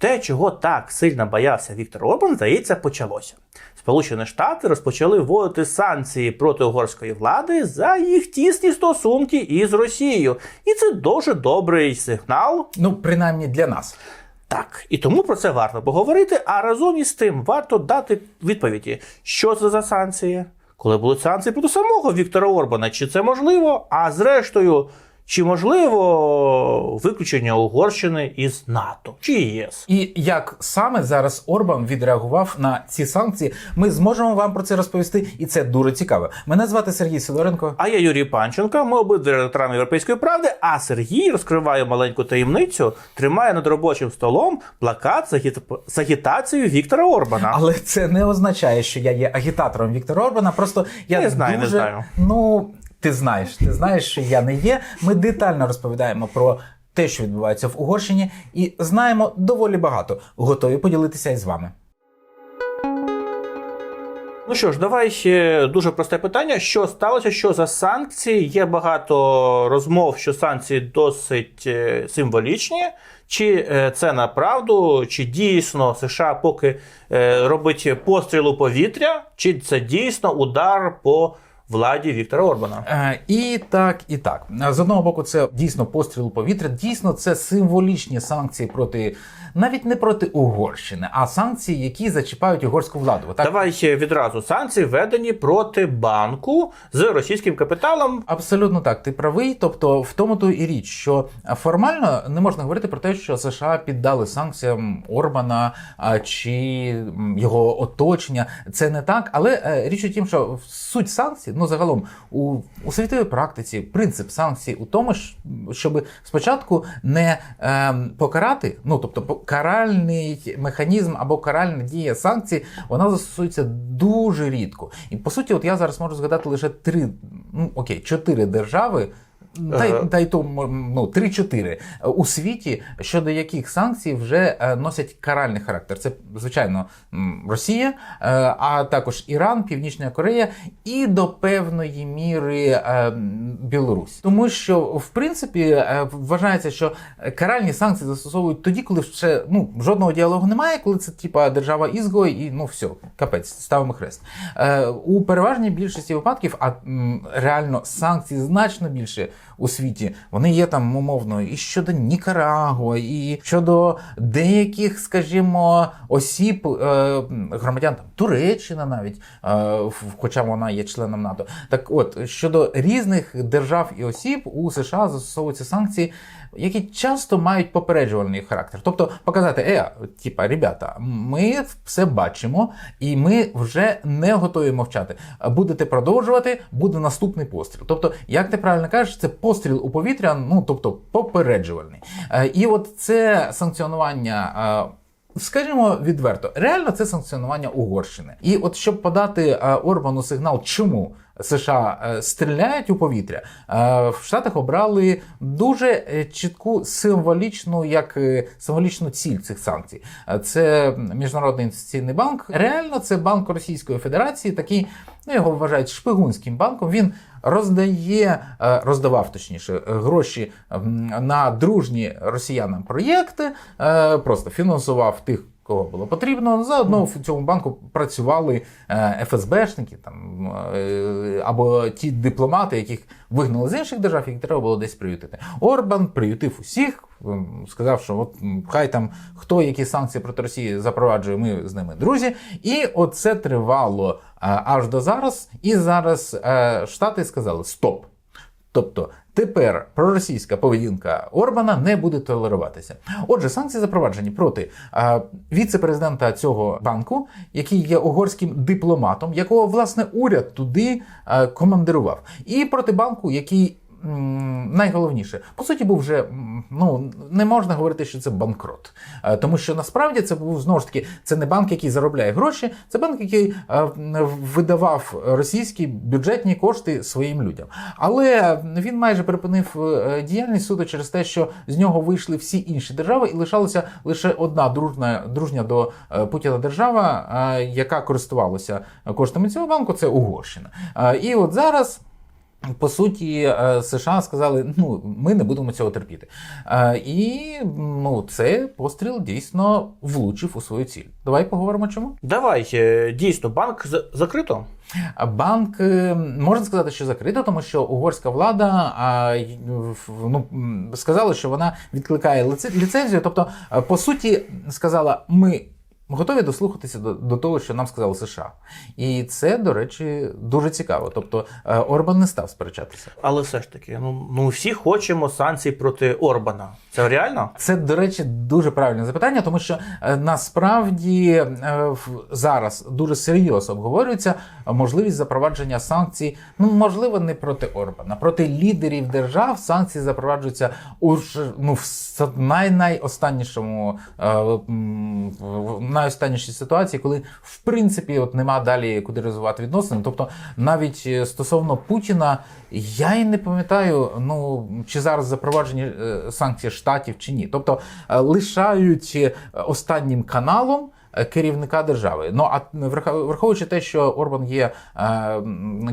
Те, чого так сильно боявся Віктор Орбан, здається, почалося. Сполучені Штати розпочали вводити санкції проти угорської влади за їх тісні стосунки із Росією. І це дуже добрий сигнал. Ну, принаймні для нас. Так, і тому про це варто поговорити. А разом із тим варто дати відповіді, що це за санкції, коли будуть санкції проти самого Віктора Орбана, чи це можливо? А зрештою, чи можливо виключення Угорщини із НАТО чи ЄС? І як саме зараз Орбан відреагував на ці санкції, ми зможемо вам про це розповісти, і це дуже цікаво. Мене звати Сергій Сидоренко. А я Юрій Панченко, ми обидві редакторами Європейської правди. А Сергій розкриває маленьку таємницю, тримає над робочим столом плакат з агіт- з агітацією Віктора Орбана. Але це не означає, що я є агітатором Віктора Орбана. Просто я Не знаю, не знаю. ну ти знаєш, ти знаєш, що я не є. Ми детально розповідаємо про. Те, що відбувається в Угорщині, і знаємо доволі багато. Готові поділитися із вами. Ну що ж, давай ще дуже просте питання. Що сталося? Що за санкції? Є багато розмов, що санкції досить е, символічні. Чи е, це направду, чи дійсно США поки е, робить постріл у повітря, чи це дійсно удар по владі Віктора Орбана? Е, і так, і так. З одного боку, це дійсно постріл у повітря. Дійсно, це символічні санкції проти навіть не проти Угорщини, а санкції, які зачіпають угорську владу. Так Давай ще відразу санкції введені проти банку з російським капіталом. Абсолютно так, ти правий. Тобто, в тому то і річ, що формально не можна говорити про те, що США піддали санкціям Орбана чи його оточення. Це не так. Але е, річ у тім, що суть санкцій, ну загалом у, у світовій практиці, принцип санкцій у тому, щоб спочатку не е, покарати, ну тобто каральний механізм або каральна дія санкцій, вона застосується дуже рідко. І по суті, от я зараз можу згадати лише три, ну окей, чотири держави. Та й та й то ну 3-4 у світі, щодо яких санкцій вже е, носять каральний характер. Це звичайно Росія, е, а також Іран, Північна Корея і до певної міри е, Білорусь. Тому що в принципі вважається, що каральні санкції застосовують тоді, коли ще ну жодного діалогу немає, коли це типа держава ізгой, і ну все, капець, ставимо хрест. У переважній більшості випадків, а реально санкцій значно більше у світі. Вони є там умовно і щодо Нікарагуа, і щодо деяких, скажімо, осіб, е, громадян там Туреччина навіть, е, хоча вона є членом НАТО. Так от щодо різних держав і осіб у США застосовуються санкції. Які часто мають попереджувальний характер, тобто показати, е, типа, ребята, ми все бачимо, і ми вже не готові мовчати. Будете продовжувати, буде наступний постріл. Тобто, як ти правильно кажеш, це постріл у повітря, ну тобто попереджувальний. Е, І от це санкціонування. е, Скажімо відверто, реально це санкціонування Угорщини. І от щоб подати е, Орбану сигнал, чому США е, стріляють у повітря, е, в Штатах обрали дуже е, чітку символічну, як символічну ціль цих санкцій. Це Міжнародний інвестиційний банк. Реально, це банк Російської Федерації, такий, ну його вважають шпигунським банком. Він роздає, роздавав точніше гроші на дружні росіянам проєкти, просто фінансував тих. Кого було потрібно, заодно в цьому банку працювали е, ФСБшники там е, або ті дипломати, яких вигнали з інших держав, їх треба було десь приютити. Орбан приютив усіх, сказав, що от хай там хто які санкції проти Росії запроваджує, ми з ними друзі. І оце тривало е, аж до зараз. І зараз е, Штати сказали стоп. Тобто тепер проросійська поведінка Орбана не буде толеруватися. Отже, санкції запроваджені проти віце-президента цього банку, який є угорським дипломатом, якого власне уряд туди командирував, і проти банку, який. Найголовніше, по суті, був вже ну не можна говорити, що це банкрот, Е, тому що насправді це був знову ж таки це не банк, який заробляє гроші, це банк, який е, видавав російські бюджетні кошти своїм людям. Але він майже припинив е, діяльність суду через те, що з нього вийшли всі інші держави, і лишалася лише одна дружна дружня до Путіна держава, яка користувалася коштами цього банку. Це Угорщина. І от зараз. По суті, е, США сказали, ну ми не будемо цього терпіти. Е, І ну, цей постріл дійсно влучив у свою ціль. Давай поговоримо чому. Давай, е, дійсно, банк закрито. Банк можна сказати, що закрито, тому що угорська влада ну, сказала, що вона відкликає ліцензію. Тобто, по суті, сказала, ми. Готові дослухатися до, до того, що нам сказали США, і це, до речі, дуже цікаво. Тобто е, Орбан не став сперечатися. Але все ж таки, ну, ну всі хочемо санкцій проти Орбана. Це реально? Це, до речі, дуже правильне запитання, тому що е, насправді е, зараз дуже серйозно обговорюється можливість запровадження санкцій. Ну можливо, не проти Орбана, проти лідерів держав. Санкції запроваджуються у ну, в най найостаннішому в найостаннішій ситуації, коли в принципі от нема далі куди розвивати відносини. Тобто, навіть е, стосовно Путіна, я і не пам'ятаю, ну чи зараз запроваджені е, санкції штатів чи ні. Тобто е, лишають останнім каналом. Е, Керівника держави. Ну а врах- враховуючи те, що Орбан є е,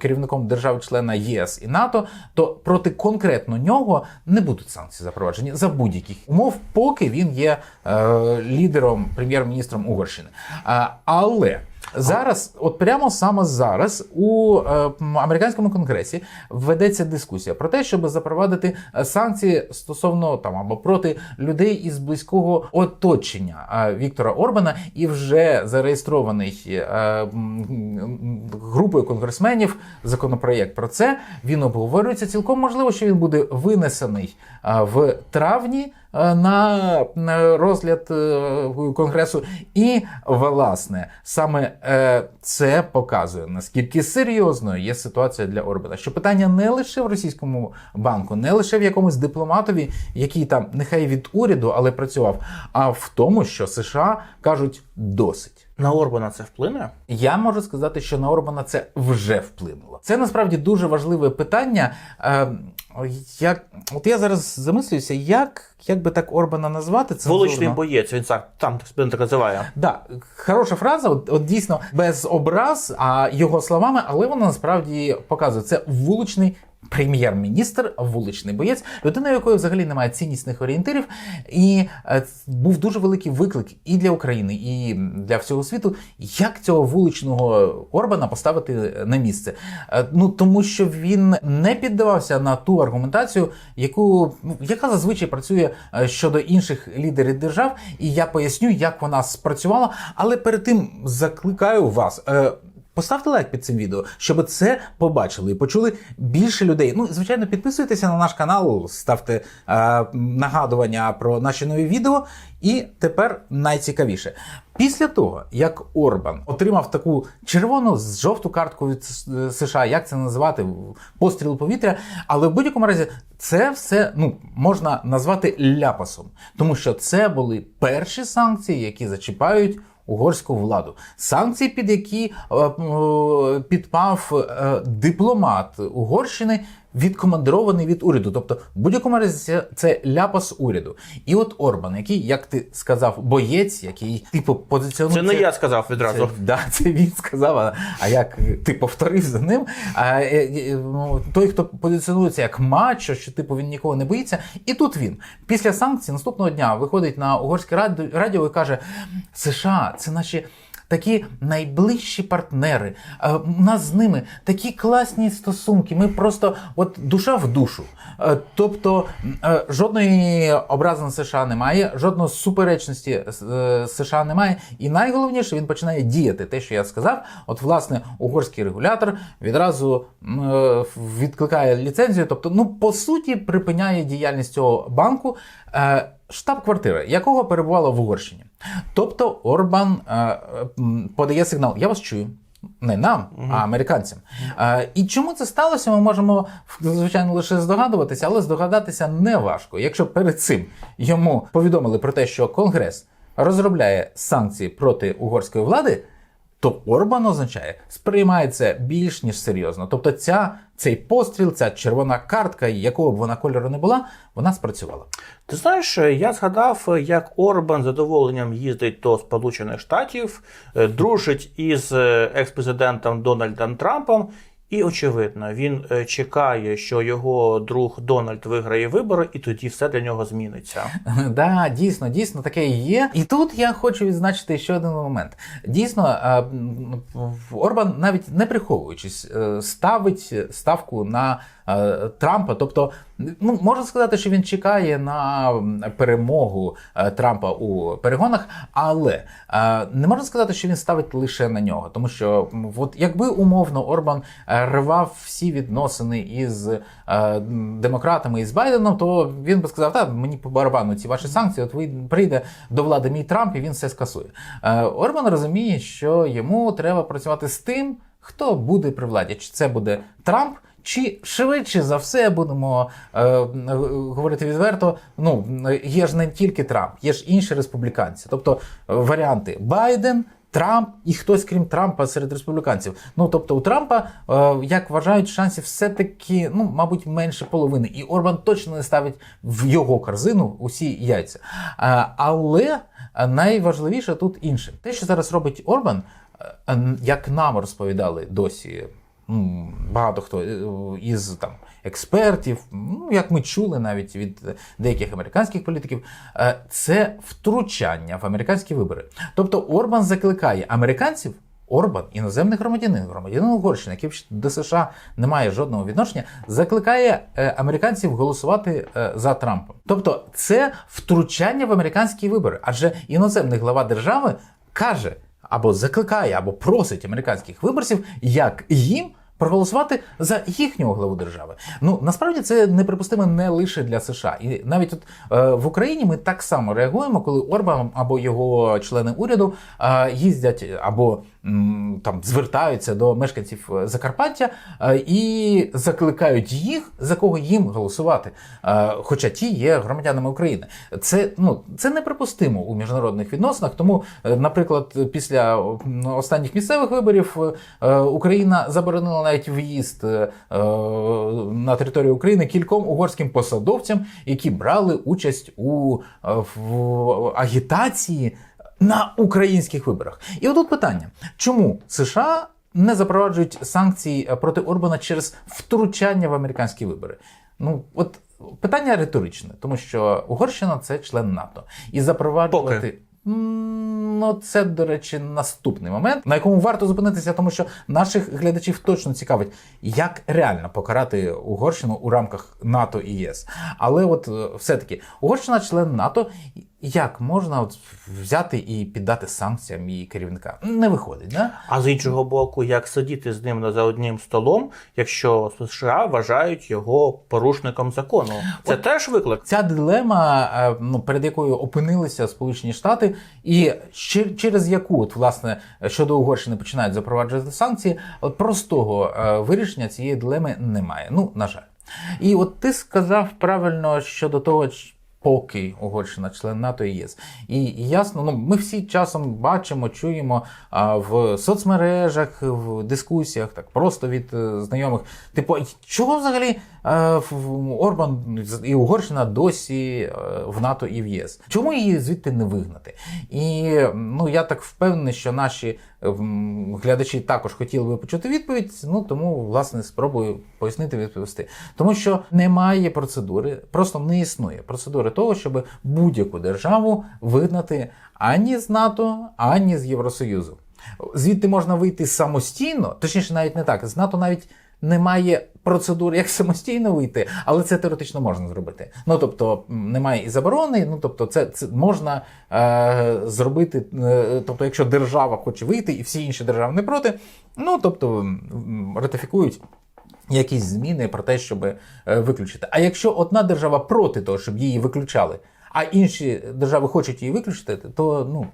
керівником держав-члена ЄС і НАТО, то проти конкретно нього не будуть санкції запроваджені за будь-яких умов, поки він є е, лідером, прем'єр-міністром Угорщини. Е, але Зараз, от прямо саме зараз, у е, американському конгресі ведеться дискусія про те, щоб запровадити е, санкції стосовно там або проти людей із близького оточення Віктора Орбана, і вже зареєстрований е, групою конгресменів законопроєкт про це. Він обговорюється. Цілком можливо, що він буде винесений в травні на на розгляд е, конгресу. І власне саме е, це показує наскільки серйозною є ситуація для Орбана. Що питання не лише в російському банку, не лише в якомусь дипломатові, який там нехай від уряду, але працював, а в тому, що США кажуть досить. На Орбана це вплине? Я можу сказати, що на Орбана це вже вплинуло. Це насправді дуже важливе питання. Е, як, от я зараз замислююся, як, як би так Орбана назвати? Це Вуличний боєць, він так, там так, так називає. Да, хороша фраза, от, от дійсно без образ, а його словами, але вона насправді показує це вуличний. Прем'єр-міністр, вуличний боєць, людина, якої взагалі немає ціннісних орієнтирів, і е, був дуже великий виклик і для України, і для всього світу, як цього вуличного Орбана поставити на місце. Е, ну тому що він не піддавався на ту аргументацію, яку ну, яка зазвичай працює е, щодо інших лідерів держав, і я поясню, як вона спрацювала. Але перед тим закликаю вас. Е, Поставте лайк під цим відео, щоб це побачили і почули більше людей. Ну, звичайно, підписуйтеся на наш канал, ставте е, нагадування про наші нові відео. І тепер найцікавіше. Після того, як Орбан отримав таку червону з жовту картку від США, як це називати, постріл повітря, але в будь-якому разі це все ну, можна назвати ляпасом, тому що це були перші санкції, які зачіпають угорську владу. Санкції, під які е, е, підпав е, дипломат Угорщини, відкомандирований від уряду. Тобто, в будь-якому разі це, ляпас уряду. І от Орбан, який, як ти сказав, боєць, який типу позиціонує. Це не я сказав відразу. Це, да, це він сказав, а, а як ти повторив за ним. А, е, е, ну, той, хто позиціонується як мачо, що типу він нікого не боїться. І тут він після санкцій наступного дня виходить на угорське радіо і каже: США, це наші. Такі найближчі партнери. Е, У нас з ними такі класні стосунки. Ми просто от душа в душу. Е, Тобто е, жодної образи на США немає, жодної суперечності США немає. І найголовніше він починає діяти. Те, що я сказав, от власне угорський регулятор відразу відкликає ліцензію. Тобто, ну по суті, припиняє діяльність цього банку. Штаб-квартира, якого перебувала в Угорщині. Тобто Орбан е, подає сигнал: я вас чую. Не нам, а американцям. А, і чому це сталося, ми можемо звичайно лише здогадуватися, але здогадатися не важко. Якщо перед цим йому повідомили про те, що Конгрес розробляє санкції проти угорської влади, то Орбан означає, сприймає це більш ніж серйозно. Тобто, ця, цей постріл, ця червона картка, якого б вона кольору не була, вона спрацювала. Ти знаєш, я згадав, як Орбан з задоволенням їздить до Сполучених Штатів, е, дружить із експрезидентом екс-президентом Дональдом Трампом. І очевидно, він е, чекає, що його друг Дональд виграє вибори, і тоді все для нього зміниться. Да, дійсно, дійсно таке і є. І тут я хочу відзначити ще один момент. Дійсно, е, Орбан, навіть не приховуючись, е, ставить ставку на Трампа. Тобто, ну можна сказати, що він чекає на перемогу Трампа у перегонах, але не можна сказати, що він ставить лише на нього, тому що от якби умовно Орбан рвав всі відносини із е, демократами і з Байденом, то він би сказав, так, мені по барабану ці ваші санкції, от ви прийде до влади мій Трамп і він все скасує. Е, Орбан розуміє, що йому треба працювати з тим, хто буде при владі. Чи це буде Трамп? Чи швидше за все будемо е, говорити відверто? Ну є ж не тільки Трамп, є ж інші республіканці. Тобто варіанти Байден, Трамп і хтось крім Трампа серед республіканців. Ну тобто у Трампа, е, як вважають, шансів все-таки, ну, мабуть, менше половини. І Орбан точно не ставить в його корзину усі яйця. Е, але найважливіше тут інше. Те, що зараз робить Орбан, е, як нам розповідали досі. М, Багато хто е, із там експертів, ну як ми чули навіть від деяких американських політиків, е, це втручання в американські вибори. Тобто Орбан закликає американців. Орбан, іноземний громадянин, громадянин Угорщини, який до США не має жодного відношення, закликає е, американців голосувати за Трампом. Тобто, це втручання в американські вибори, адже іноземний глава держави каже або закликає, або просить американських виборців, як їм проголосувати за їхнього главу держави. Ну насправді це неприпустимо не лише для США, і навіть от е, в Україні ми так само реагуємо, коли Орбан або його члени уряду е, їздять або там звертаються до мешканців Закарпаття е, і закликають їх за кого їм голосувати. Е, хоча ті є громадянами України. Це ну це неприпустимо у міжнародних відносинах. Тому, е, наприклад, після останніх місцевих виборів е, Україна заборонила навіть в'їзд е, на територію України кільком угорським посадовцям, які брали участь у е, в агітації на українських виборах. І отут питання: чому США не запроваджують санкції е, проти Орбана через втручання в американські вибори? Ну от питання риторичне, тому що Угорщина це член НАТО, і запроваджувати. Поки. Ну, це, до речі, наступний момент, на якому варто зупинитися, тому що наших глядачів точно цікавить, як реально покарати Угорщину у рамках НАТО і ЄС. Але от е, все-таки Угорщина член НАТО. Як можна от взяти і піддати санкціям її керівника? Не виходить, да? А з іншого боку, як сидіти з ним за одним столом, якщо США вважають його порушником закону, це теж виклик. Ця дилема, е, ну, перед якою опинилися Сполучені Штати, і через яку, от, власне, щодо Угорщини починають запроваджувати санкції, от простого е, вирішення цієї дилеми немає. Ну, на жаль. І от ти сказав правильно щодо того, поки Угорщина член НАТО і ЄС. І ясно, ну ми всі часом бачимо, чуємо а, в соцмережах, в дискусіях, так просто від е, знайомих. Типу, чого взагалі е, в- Орбан і Угорщина досі е, в НАТО і в ЄС? Чому її звідти не вигнати? І ну я так впевнений, що наші глядачі також хотіли би почути відповідь. Ну тому власне спробую пояснити відповісти. Тому що немає процедури, просто не існує процедури того, щоб будь-яку державу вигнати ані з НАТО, ані з Євросоюзу. Звідти можна вийти самостійно, точніше, навіть не так. З НАТО навіть немає процедури, як самостійно вийти, але це теоретично можна зробити. Ну тобто немає і заборони. Ну тобто, це, це можна е, зробити. Е, тобто, якщо держава хоче вийти, і всі інші держави не проти, ну тобто ратифікують. Якісь зміни про те, щоб е, виключити. А якщо одна держава проти того, щоб її виключали, а інші держави хочуть її виключити, то ну, ну,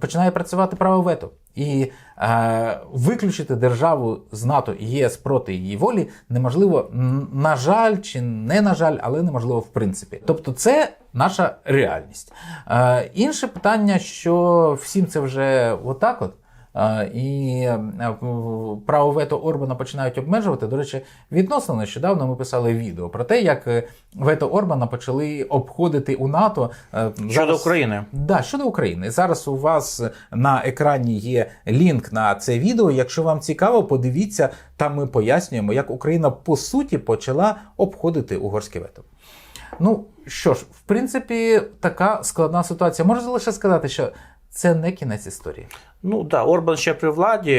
починає працювати право вето. І е, виключити державу з НАТО і ЄС проти її волі неможливо, на жаль, чи не на жаль, але неможливо в принципі. Тобто, це наша реальність. Е, інше питання, що всім це вже отак от. І е, право вето Орбана починають обмежувати. До речі, відносно нещодавно ми писали відео про те, як е, вето Орбана почали обходити у НАТО е, Щодо зараз- України. Да, щодо України. Зараз у вас на екрані є лінк на це відео. Якщо вам цікаво, подивіться, там ми пояснюємо, як Україна по суті почала обходити угорське вето. Ну що ж, в принципі, така складна ситуація. Можу лише сказати, що це не кінець історії. Ну да, Орбан ще при владі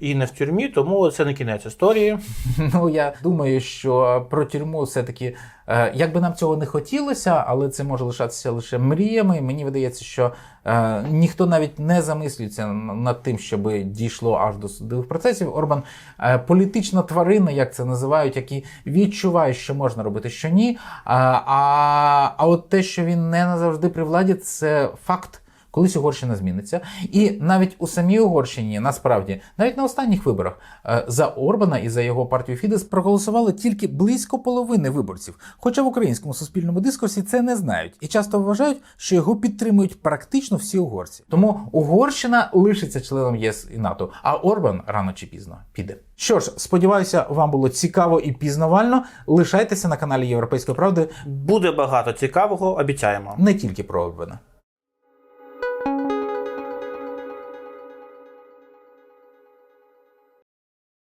і не в тюрмі, тому це не кінець історії. Ну я думаю, що про тюрму все-таки, е, як би нам цього не хотілося, але це може лишатися лише мріями. Мені видається, що е, ніхто навіть не замислюється над тим, щоб дійшло аж до судових процесів. Орбан е, політична тварина, як це називають, які відчуває, що можна робити, що ні. А, а, а от те, що він не назавжди при владі, це факт. Колись Угорщина зміниться, і навіть у самій Угорщині, насправді, навіть на останніх виборах е, за Орбана і за його партію Фідес проголосували тільки близько половини виборців. Хоча в українському суспільному дискурсі це не знають і часто вважають, що його підтримують практично всі угорці. Тому Угорщина лишиться членом ЄС і НАТО, а Орбан рано чи пізно піде. Що ж, сподіваюся, вам було цікаво і пізнавально. Лишайтеся на каналі Європейської правди Буде багато цікавого, обіцяємо. не тільки про Орбана.